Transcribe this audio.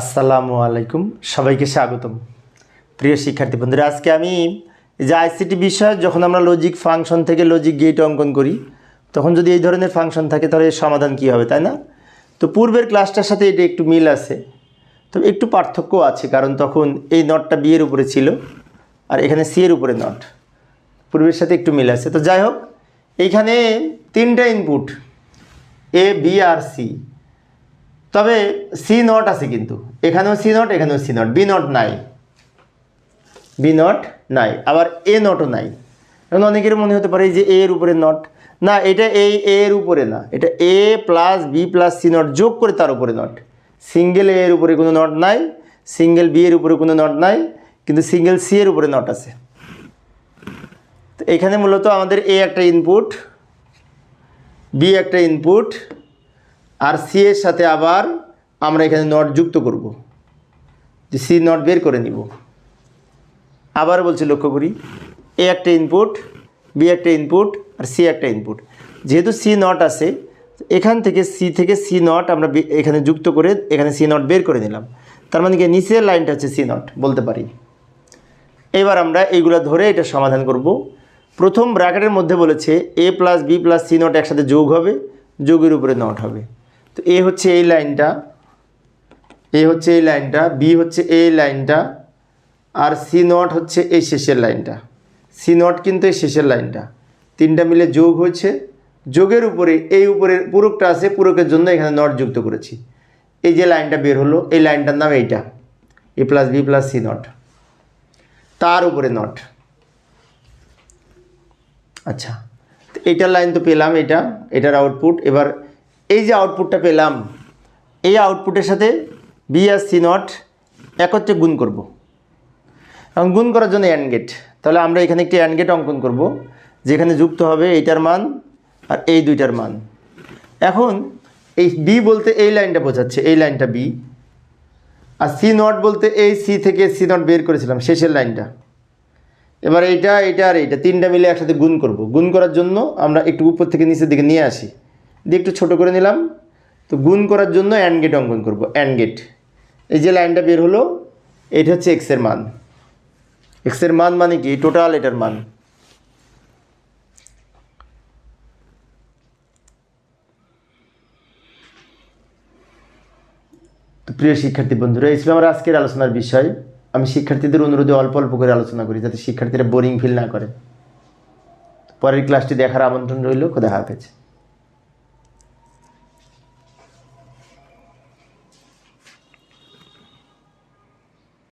আসসালামু আলাইকুম। সবাইকে স্বাগতম। প্রিয় শিক্ষার্থী বন্ধুরা, আজকে আমি যে আইসিটি বিষয় যখন আমরা লজিক ফাংশন থেকে লজিক গেট অঙ্কন করি, তখন যদি এই ধরনের ফাংশন থাকে, তাহলে এর সমাধান কী হবে, তাই না? তো পূর্বের ক্লাসটার সাথে এটা একটু মিল আছে। তো একটু পার্থক্য আছে, কারণ তখন এই নটটা বিয়ের উপরে ছিল, আর এখানে সি এর উপরে নট। পূর্বের সাথে একটু মিল আছে। তো যাই হোক, এইখানে তিনটা ইনপুট এ বি আর সি তবে সি নট আছে কিন্তু। এখানেও সি নট এখানেও সি নট বি নট নাই। বি নট নাই। আবার এ নটও নাই। এখন অনেকের মনে হতে পারে যে এ এর উপরে নট না, এটা এই এ এর উপরে না। এটা A plus B plus C not যোগ করে তার উপরে নট সিঙ্গেল এ এর উপরে কোনো নট নাই। সিঙ্গেল বি এর উপরে কোনো নট নাই। কিন্তু সিঙ্গেল সি এর উপরে নট আছে। তো এখানে মূলত আমাদের এ একটা ইনপুট বি একটা ইনপুট আর সি এর সাথে আবার আমরা এখানে নট যুক্ত করব। যে সি নট বের করে নিব। আবার বলছি লক্ষ্য করি এ একটা ইনপুট বি একটা ইনপুট আর সি একটা ইনপুট যেহেতু সি নট আছে, এখান থেকে সি থেকে সি নট আমরা এখানে যুক্ত করে এখানে সি নট বের করে নিলাম। তার মানে কি, নিচের লাইনটা হচ্ছে সি নট বলতে পারি। এবার আমরা এইগুলো ধরে এটা সমাধান করব। প্রথম ব্র্যাকেটের মধ্যে বলেছে A plus B plus C not একসাথে যোগ হবে, যোগের উপরে নট হবে। তো এ হচ্ছে এই লাইনটা, এ হচ্ছে এই লাইনটা বি হচ্ছে এই লাইনটা, আর সি নট হচ্ছে এই শেষের লাইনটা। সি নট কিন্তু এই শেষের লাইনটা। তিনটা মিলে যোগ হয়েছে। যোগের উপরে, এই উপরের পুরকটা আছে, পুরকের জন্য এখানে নট যুক্ত করেছি। এই যে লাইনটা বের হলো, এই লাইনটার নাম এইটা। A plus B plus C not তার উপরে নট আচ্ছা তো এইটার লাইন তো পেলাম, এটা, এটার আউটপুট এবার এই যে আউটপুটটা পেলাম, এই আউটপুটের সাথে বি আর সি নট একত্রে গুণ করব। এবং গুণ করার জন্য অ্যান্ড গেট তাহলে আমরা এখানে একটি অ্যান্ড গেট অঙ্কন করব, যেখানে যুক্ত হবে এইটার মান আর এই দুইটার মান। এখন এই বি বলতে এই লাইনটা বোঝাচ্ছে, এই লাইনটা বি আর সি নট বলতে এই সি থেকে সি নট বের করেছিলাম, শেষের লাইনটা। এবার এইটা এইটা আর এইটা, তিনটা মিলে একসাথে গুণ করব। গুণ করার জন্য আমরা একটু উপর থেকে নিচের দিকে নিয়ে আসি। দিয়ে একটু ছোটো করে নিলাম। তো গুণ করার জন্য অ্যান্ড গেট অঙ্কন করব। অ্যান্ড গেট এই যে লাইনটা বের হলো, এটা হচ্ছে এক্সের মান। এক্সের মান মানে কি? টোটাল এটার মান। তো প্রিয় শিক্ষার্থী বন্ধুরা, এই ছিল আমার আজকের আলোচনার বিষয়। আমি শিক্ষার্থীদের অনুরোধে অল্প অল্প করে আলোচনা করি যাতে শিক্ষার্থীরা বোরিং ফিল না করে। পরের ক্লাসটি দেখার আমন্ত্রণ রইল। খোদা হাফেজ।